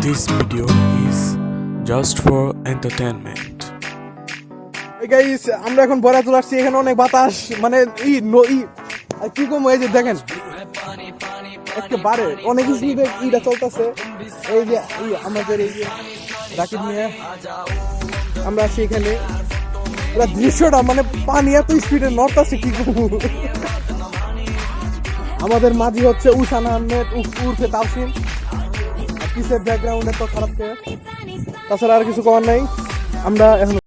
This video is just for entertainment. Guys আমরা এখন বরা চলে আসছি, এখানে অনেক বাতাস মানে ই, নো, ই, আর কি কম এই যে দেখেন একেবারে অনেক স্পিডে ইটা চলতেছে। এই যে, ই, আমাদের এই যে রাকিব নিয়ে আমরা আছি এখানে। পুরো দৃশ্যটা মানে পানি এত স্পিডে নড়তাছে, কি আমাদের মাঝি হচ্ছে উষান আহমেদ উর্ফে তাসিম পিসের ব্যাকগ্রাউন্ডে তো খারাপ তাছাড়া আর কিছু করার নাই। আমরা এখন